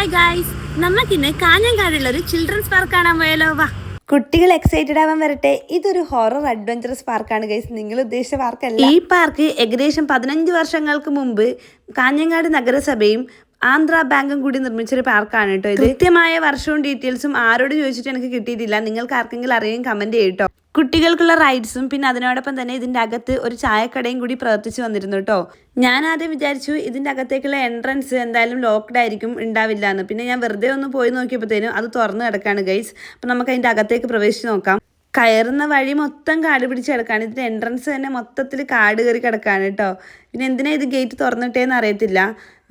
Hi guys നമുക്കിന്ന് കാഞ്ഞങ്കാടുള്ള ഒരു children's park കാണാൻ പോയാലോ? വാ. കുട്ടികൾ എക്സൈറ്റഡ് ആവാൻ വരട്ടെ. ഇതൊരു ഹൊറർ അഡ്വഞ്ചറസ് പാർക്കാണ് ഗൈസ് നിങ്ങൾ ഉദ്ദേശിച്ച പാർക്കല്ല ഈ പാർക്ക് ഏകദേശം പതിനഞ്ച് വർഷങ്ങൾക്ക് മുമ്പ് കാഞ്ഞങ്ങാട് നഗരസഭയും ആന്ധ്ര ബാങ്കും കൂടി നിർമ്മിച്ചൊരു പാർക്കാണ് കേട്ടോ ഇത്. കൃത്യമായ വർഷവും ഡീറ്റെയിൽസും ആരോട് ചോദിച്ചിട്ട് എനിക്ക് കിട്ടിയിട്ടില്ല. നിങ്ങൾക്ക് ആർക്കെങ്കിലും അറിയാൻ കമന്റ് ചെയ്യട്ടോ. കുട്ടികൾക്കുള്ള റൈഡ്സും പിന്നെ അതിനോടൊപ്പം തന്നെ ഇതിന്റെ അകത്ത് ഒരു ചായക്കടയും കൂടി പ്രവർത്തിച്ചു വന്നിരുന്നു കേട്ടോ. ഞാൻ ആദ്യം വിചാരിച്ചു ഇതിന്റെ അകത്തേക്കുള്ള എൻട്രൻസ് എന്തായാലും ലോക്ക്ഡ് ആയിരിക്കും ഉണ്ടാവില്ല എന്ന്. പിന്നെ ഞാൻ വെറുതെ ഒന്ന് പോയി നോക്കിയപ്പോഴത്തേനും അത് തുറന്നു കിടക്കാണ് ഗൈസ്. അപ്പൊ നമുക്ക് അതിന്റെ അകത്തേക്ക് പ്രവേശിച്ച് നോക്കാം. കയറുന്ന വഴി മൊത്തം കാട് പിടിച്ച് കിടക്കാണ്. ഇതിന്റെ എൻട്രൻസ് തന്നെ മൊത്തത്തിൽ കാട് കയറി കിടക്കാണ് കേട്ടോ. പിന്നെ എന്തിനാ ഇത് ഗേറ്റ് തുറന്നിട്ടേന്ന് അറിയത്തില്ല.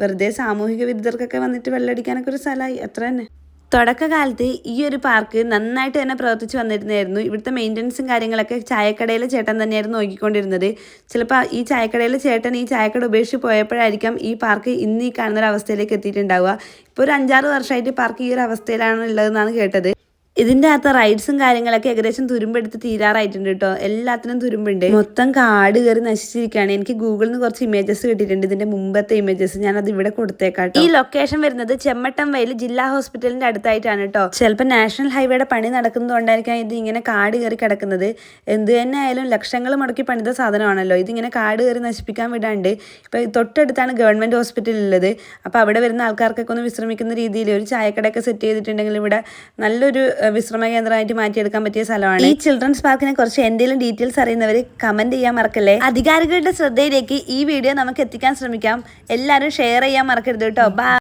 വെറുതെ സാമൂഹിക വിരുദ്ധർക്കൊക്കെ വന്നിട്ട് വെള്ളടിക്കാനൊക്കെ ഒരു സ്ഥലമായി. അത്ര തന്നെ. തുടക്കകാലത്ത് ഈ ഒരു പാർക്ക് നന്നായിട്ട് തന്നെ പ്രവർത്തിച്ചു വന്നിരുന്നായിരുന്നു. ഇവിടുത്തെ മെയിന്റനൻസും കാര്യങ്ങളൊക്കെ ചായക്കടയിലെ ചേട്ടൻ തന്നെയായിരുന്നു നോക്കിക്കൊണ്ടിരുന്നത്. ചിലപ്പോൾ ഈ ചായക്കടയിലെ ചേട്ടൻ ഈ ചായക്കട ഉപേക്ഷിച്ച് പോയപ്പോഴായിരിക്കാം ഈ പാർക്ക് ഇന്ന് ഈ കാണുന്ന ഒരു അവസ്ഥയിലേക്ക് എത്തിയിട്ടുണ്ടാവുക. ഇപ്പോൾ ഒരു അഞ്ചാറ് വർഷമായിട്ട് പാർക്ക് ഈ ഒരു അവസ്ഥയിലാണ് ഉള്ളതെന്നാണ് കേട്ടത്. ഇതിന്റെ അകത്ത് റൈഡ്സും കാര്യങ്ങളൊക്കെ ഏകദേശം തുരുമ്പെടുത്ത് തീരാറായിട്ടുണ്ട് കേട്ടോ എല്ലാത്തിനും തുരുമ്പുണ്ട്. മൊത്തം കാട് കയറി നശിച്ചിരിക്കുകയാണ്. എനിക്ക് ഗൂഗിളിൽ നിന്ന് കുറച്ച് ഇമേജസ് കിട്ടിയിട്ടുണ്ട്. ഇതിന്റെ മുമ്പത്തെ ഇമേജസ് ഞാൻ അത് ഇവിടെ കൊടുത്തേക്കാം ഈ ലൊക്കേഷൻ വരുന്നത് ചെമ്മട്ടം വയൽ ജില്ലാ ഹോസ്പിറ്റലിന്റെ അടുത്തായിട്ടാണ് കേട്ടോ ചിലപ്പോൾ നാഷണൽ ഹൈവേയുടെ പണി നടക്കുന്നതുകൊണ്ടായിരിക്കാം ഇത് ഇങ്ങനെ കാട് കയറി കിടക്കുന്നത്. എന്ത് തന്നെ ആയാലും ലക്ഷങ്ങൾ മുടക്കി പണിത സാധനമാണല്ലോ. ഇതിങ്ങനെ കാട് കയറി നശിപ്പിക്കാൻ വിടാണ്ട്. ഇപ്പൊ തൊട്ടടുത്താണ് ഗവൺമെന്റ് ഹോസ്പിറ്റൽ ഉള്ളത്. അപ്പൊ അവിടെ വരുന്ന ആൾക്കാർക്കൊക്കെ ഒന്ന് വിശ്രമിക്കുന്ന രീതിയിൽ ഒരു ചായക്കടയൊക്കെ സെറ്റ് ചെയ്തിട്ടുണ്ടെങ്കിൽ ഇവിടെ നല്ലൊരു വിശ്രമ കേന്ദ്രമായിട്ട് മാറ്റിയെടുക്കാൻ പറ്റിയ സ്ഥലമാണ്. ഈ ചിൽഡ്രൻസ് പാർക്കിനെ കുറിച്ച് എന്തെങ്കിലും ഡീറ്റെയിൽസ് അറിയുന്നവർ കമന്റ് ചെയ്യാൻ മറക്കല്ലേ? അധികാരികളുടെ ശ്രദ്ധയിലേക്ക് ഈ വീഡിയോ നമുക്ക് എത്തിക്കാൻ ശ്രമിക്കാം. എല്ലാവരും ഷെയർ ചെയ്യാൻ മറക്കരുത് കേട്ടോ.